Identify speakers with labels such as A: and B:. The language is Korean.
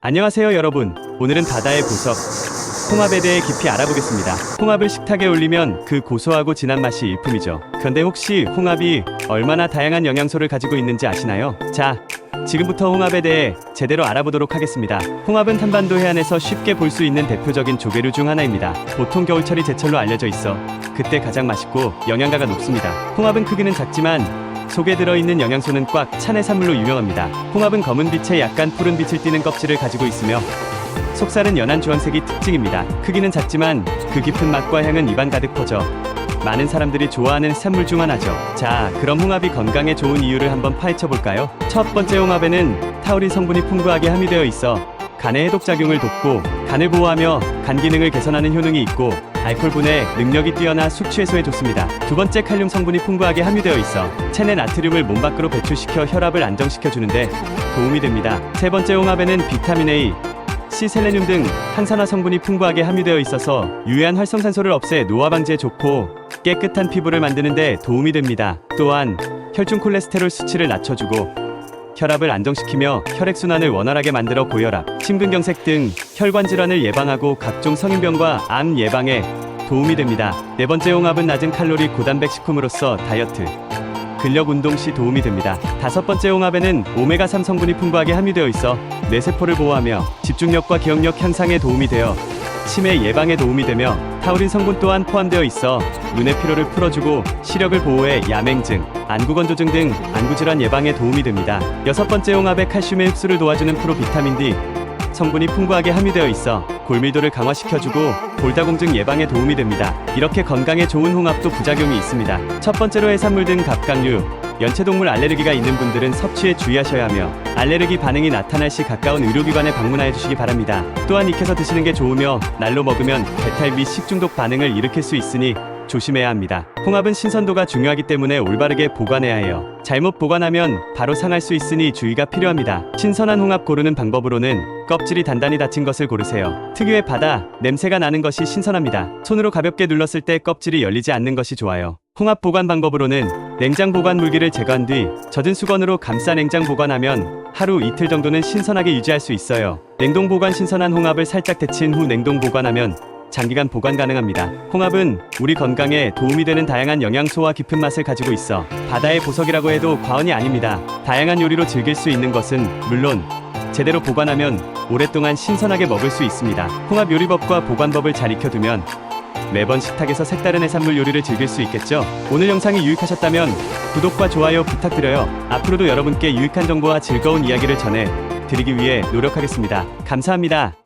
A: 안녕하세요 여러분. 오늘은 바다의 보석 홍합에 대해 깊이 알아보겠습니다. 홍합을 식탁에 올리면 그 고소하고 진한 맛이 일품이죠. 그런데 혹시 홍합이 얼마나 다양한 영양소를 가지고 있는지 아시나요? 자 지금부터 홍합에 대해 제대로 알아보도록 하겠습니다. 홍합은 한반도 해안에서 쉽게 볼 수 있는 대표적인 조개류 중 하나입니다. 보통 겨울철이 제철로 알려져 있어 그때 가장 맛있고 영양가가 높습니다. 홍합은 크기는 작지만 속에 들어있는 영양소는 꽉 찬 해산물로 유명합니다. 홍합은 검은 빛에 약간 푸른 빛을 띠는 껍질을 가지고 있으며 속살은 연한 주황색이 특징입니다. 크기는 작지만 그 깊은 맛과 향은 입안 가득 퍼져 많은 사람들이 좋아하는 해산물 중 하나죠. 자, 그럼 홍합이 건강에 좋은 이유를 한번 파헤쳐 볼까요? 첫 번째 홍합에는 타우린 성분이 풍부하게 함유되어 있어 간의 해독 작용을 돕고 간을 보호하며 간 기능을 개선하는 효능이 있고 알코올 분해 능력이 뛰어나 숙취 해소에 좋습니다. 두 번째 칼륨 성분이 풍부하게 함유되어 있어 체내 나트륨을 몸 밖으로 배출시켜 혈압을 안정시켜 주는데 도움이 됩니다. 세 번째 홍합에는 비타민 A, C, 셀레늄 등 항산화 성분이 풍부하게 함유되어 있어서 유해한 활성산소를 없애 노화 방지에 좋고 깨끗한 피부를 만드는 데 도움이 됩니다. 또한 혈중 콜레스테롤 수치를 낮춰주고 혈압을 안정시키며 혈액순환을 원활하게 만들어 고혈압, 심근경색 등 혈관 질환을 예방하고 각종 성인병과 암 예방에 도움이 됩니다. 네 번째 홍합은 낮은 칼로리 고단백 식품으로서 다이어트, 근력 운동 시 도움이 됩니다. 다섯 번째 홍합에는 오메가3 성분이 풍부하게 함유되어 있어 뇌세포를 보호하며 집중력과 기억력 향상에 도움이 되어 치매 예방에 도움이 되며 타우린 성분 또한 포함되어 있어 눈의 피로를 풀어주고 시력을 보호해 야맹증, 안구건조증 등 안구질환 예방에 도움이 됩니다. 여섯 번째 홍합의 칼슘의 흡수를 도와주는 프로비타민 D 성분이 풍부하게 함유되어 있어 골밀도를 강화시켜주고 골다공증 예방에 도움이 됩니다. 이렇게 건강에 좋은 홍합도 부작용이 있습니다. 첫 번째로 해산물 등 갑각류, 연체동물 알레르기가 있는 분들은 섭취에 주의하셔야 하며 알레르기 반응이 나타날 시 가까운 의료기관에 방문하여 주시기 바랍니다. 또한 익혀서 드시는 게 좋으며 날로 먹으면 배탈 및 식중독 반응을 일으킬 수 있으니 조심해야 합니다. 홍합은 신선도가 중요하기 때문에 올바르게 보관해야 해요. 잘못 보관하면 바로 상할 수 있으니 주의가 필요합니다. 신선한 홍합 고르는 방법으로는 껍질이 단단히 닫힌 것을 고르세요. 특유의 바다, 냄새가 나는 것이 신선합니다. 손으로 가볍게 눌렀을 때 껍질이 열리지 않는 것이 좋아요. 홍합 보관 방법으로는 냉장 보관 물기를 제거한 뒤 젖은 수건으로 감싸 냉장 보관하면 하루 이틀 정도는 신선하게 유지할 수 있어요. 냉동 보관 신선한 홍합을 살짝 데친 후 냉동 보관하면 장기간 보관 가능합니다. 홍합은 우리 건강에 도움이 되는 다양한 영양소와 깊은 맛을 가지고 있어 바다의 보석이라고 해도 과언이 아닙니다. 다양한 요리로 즐길 수 있는 것은 물론 제대로 보관하면 오랫동안 신선하게 먹을 수 있습니다. 홍합 요리법과 보관법을 잘 익혀두면 매번 식탁에서 색다른 해산물 요리를 즐길 수 있겠죠? 오늘 영상이 유익하셨다면 구독과 좋아요 부탁드려요. 앞으로도 여러분께 유익한 정보와 즐거운 이야기를 전해 드리기 위해 노력하겠습니다. 감사합니다.